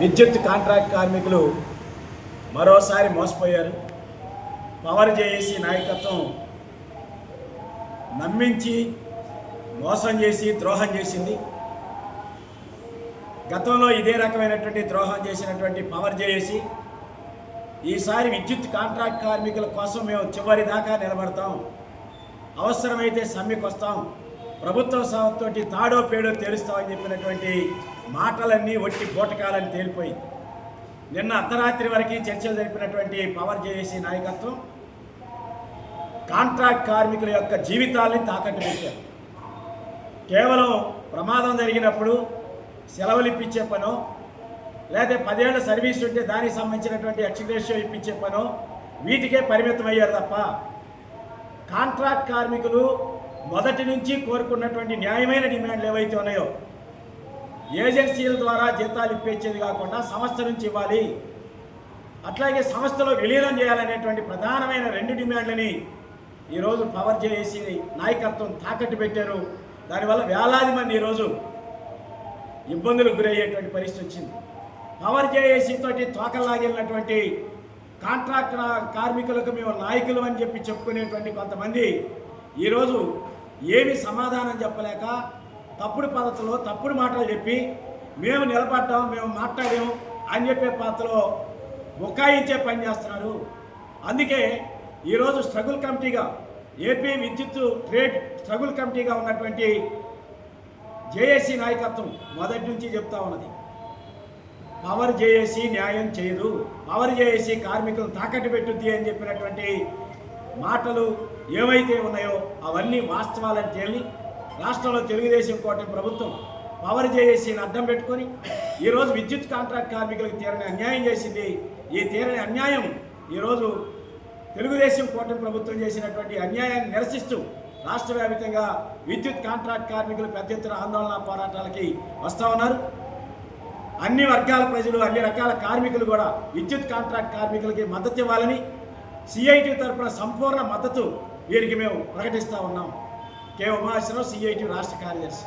విద్యుత్ కాంట్రాక్ట్ కార్మికులు మరోసారి మోసపోయారు. పవర్ జేఏసీ నాయకత్వం నమ్మించి మోసం చేసి ద్రోహం చేసింది. గతంలో ఇదే రకమైనటువంటి ద్రోహం చేసినటువంటి పవర్ జేఏసీ ఈసారి విద్యుత్ కాంట్రాక్ట్ కార్మికుల కోసం మేము చివరి దాకా నిలబడతాం. అవసరమైతే సమ్మెకు వస్తాం ప్రభుత్వ సంస్థతోటి తాడో పేడో తేలుస్తామని చెప్పినటువంటి మాటలన్నీ ఒట్టి బోటకాలని తేలిపోయి నిన్న అర్ధరాత్రి వరకు చర్చలు జరిపినటువంటి పవర్ జేఏసీ నాయకత్వం కాంట్రాక్ట్ కార్మికుల యొక్క జీవితాల్ని తాకట్టు పెట్టారు కేవలం ప్రమాదం జరిగినప్పుడు సెలవులు ఇప్పించే పనో లేకపోతే పదేళ్ళ సర్వీస్ ఉంటే దానికి సంబంధించినటువంటి ఎక్స్గ్రేషియో ఇప్పించే పనో వీటికే పరిమితం అయ్యారు తప్ప కాంట్రాక్ట్ కార్మికులు మొదటి నుంచి కోరుకున్నటువంటి న్యాయమైన డిమాండ్లు ఏవైతే ఉన్నాయో ఏజెన్సీల ద్వారా జీతాలు ఇప్పించేది కాకుండా సంస్థ నుంచి ఇవ్వాలి. అట్లాగే సంస్థలో విలీనం చేయాలనేటువంటి ప్రధానమైన రెండు డిమాండ్లని ఈరోజు పవర్ చేసి నాయకత్వం తాకట్టు పెట్టారు. దానివల్ల వేలాది మంది ఈరోజు ఇబ్బందులకు గురయ్యేటువంటి పరిస్థితి వచ్చింది. పవర్ జేఏసీ తోటి తోకలాగినటువంటి కాంట్రాక్ట్ కార్మికులకు మేము నాయకులు అని చెప్పి చెప్పుకునేటువంటి కొంతమంది ఈరోజు ఏమి సమాధానం చెప్పలేక తప్పుడు పద్ధతిలో తప్పుడు మాటలు చెప్పి మేము నిలబడ్డాం మేము మాట్లాడాము అని చెప్పే పద్ధతిలో బుకాయించే పని చేస్తున్నారు. అందుకే ఈరోజు స్ట్రగుల్ కమిటీగా ఏపీ విద్యుత్ ట్రేడ్ స్ట్రగుల్ కమిటీగా ఉన్నటువంటి జేఏసీ నాయకత్వం మొదటి నుంచి చెప్తా ఉన్నది. పవర్ జేఏసీ న్యాయం చేయదు. పవర్ జేఏసీ కార్మికులు తాకట్టు పెట్టుద్ది అని చెప్పినటువంటి మాటలు ఏవైతే ఉన్నాయో అవన్నీ వాస్తవాలని తేలి రాష్ట్రంలో తెలుగుదేశం కోట ప్రభుత్వం పవర్ జేఏసీని అడ్డం పెట్టుకొని ఈరోజు విద్యుత్ కాంట్రాక్ట్ కార్మికులకు తీరని అన్యాయం చేసింది. ఈ తీరని అన్యాయం ఈరోజు తెలుగుదేశం కూటమి ప్రభుత్వం చేసినటువంటి అన్యాయాన్ని నిరసిస్తూ రాష్ట్ర వ్యాప్తంగా విద్యుత్ కాంట్రాక్ట్ కార్మికులు పెద్ద ఎత్తున ఆందోళన పోరాటాలకి వస్తూ ఉన్నారు. అన్ని వర్గాల ప్రజలు అన్ని రకాల కార్మికులు కూడా విద్యుత్ కాంట్రాక్ట్ కార్మికులకి మద్దతు ఇవ్వాలని సిఐటి తరఫున సంపూర్ణ మద్దతు వీరికి మేము ప్రకటిస్తూ ఉన్నాం. కె ఉమాశ్వరరావు సిఐటి రాష్ట్ర కార్యదర్శి.